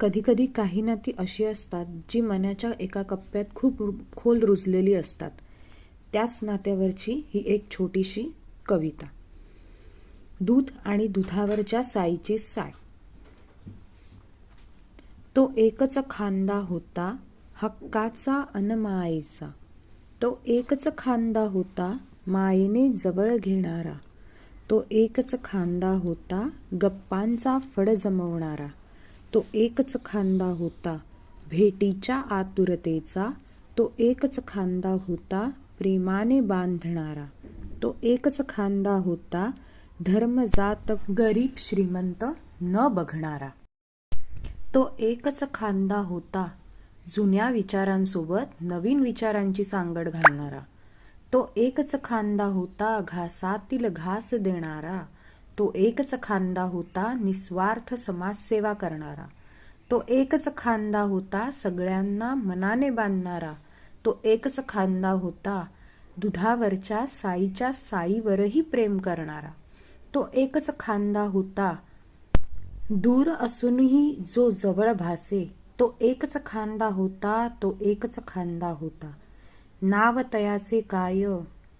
कधीकधी काही नाती अशी असतात जी मनाच्या एका कप्प्यात खूप खोल रुजलेली असतात. त्याच नात्यावरची ही एक छोटीशी कविता. दूध आणि दुधावरच्या साईची साय. तो एकच खांदा होता हक्काचा अन मायेचा. तो एकच खांदा होता मायेने जवळ घेणारा. तो एकच खांदा होता गप्पांचा फड जमवणारा. तो एकच खांदा होता भेटीच्या आतुरतेचा. तो एकच खांदा होता प्रेमाने बांधणारा. तो एकच खांदा होता धर्म जात गरीब श्रीमंत न बघणारा. तो एकच खांदा होता जुन्या विचारांसोबत नवीन विचारांची सांगड घालणारा. तो एकच खांदा होता घासातील घास देणारा. तो एकच खांदा होता निस्वार्थ समाजसेवा करणारा. तो एकच खांदा होता सगळ्यांना मनाने बांधणारा. तो एकच खांदा होता दुधावरच्या साईच्या साईवरही प्रेम करणारा. तो एकच खांदा होता दूर असूनही जो जवळ भासे. तो एकच खांदा होता तो एकच खांदा होता. नाव तयाचे काय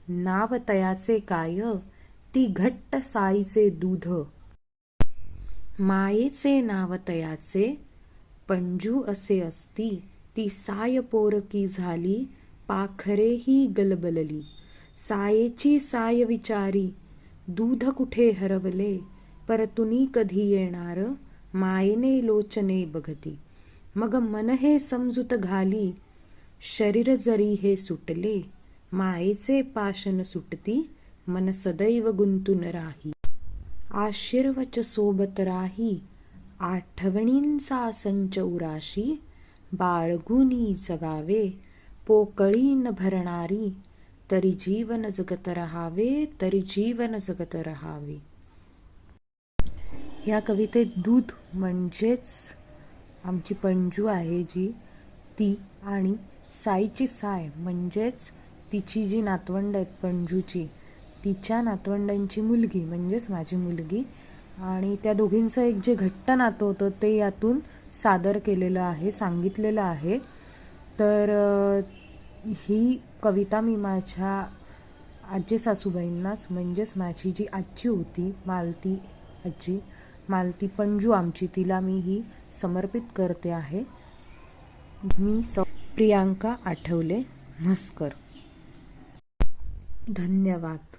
नाव तयाचे काय ती घट्ट साईचे दूध. मायेचे नाव तयाचे पंजू असे असती ती साय पोरकी झाली पाखरेही गलबलली. सायेची साय विचारी दूध कुठे हरवले परतुनी कधी येणार मायेने लोचने बघती. मग मन हे समजूत घाली शरीर जरी हे सुटले मायेचे पाशन सुटती मन सदैव गुंतून राही आशीर्वच सोबत राही आठवणींचा संच उराशी बाळगुनी जगावे पोकळी न भरणारी तरी जीवन जगत रहावे तरी जीवन जगत रहावे या कवितेत दूध म्हणजेच आमची पंजू आहे जी ती आणि साईची साय म्हणजेच तिची जी नातवंड आहेत पंजूची तिच्या नातवंडांची मुलगी म्हणजेच माझी मुलगी. आणि त्या दोघींचं एक जे घट्ट नातं होतं ते यातून सादर केलेलं आहे सांगितलेलं आहे. तर ही कविता मी माझ्या आजी सासूबाईंनाच म्हणजेच माझी जी आजी होती मालती आजी मालती पंजू आमची तिला मी ही समर्पित करते आहे. मी स प्रियांका आठवले म्हस्कर धन्यवाद.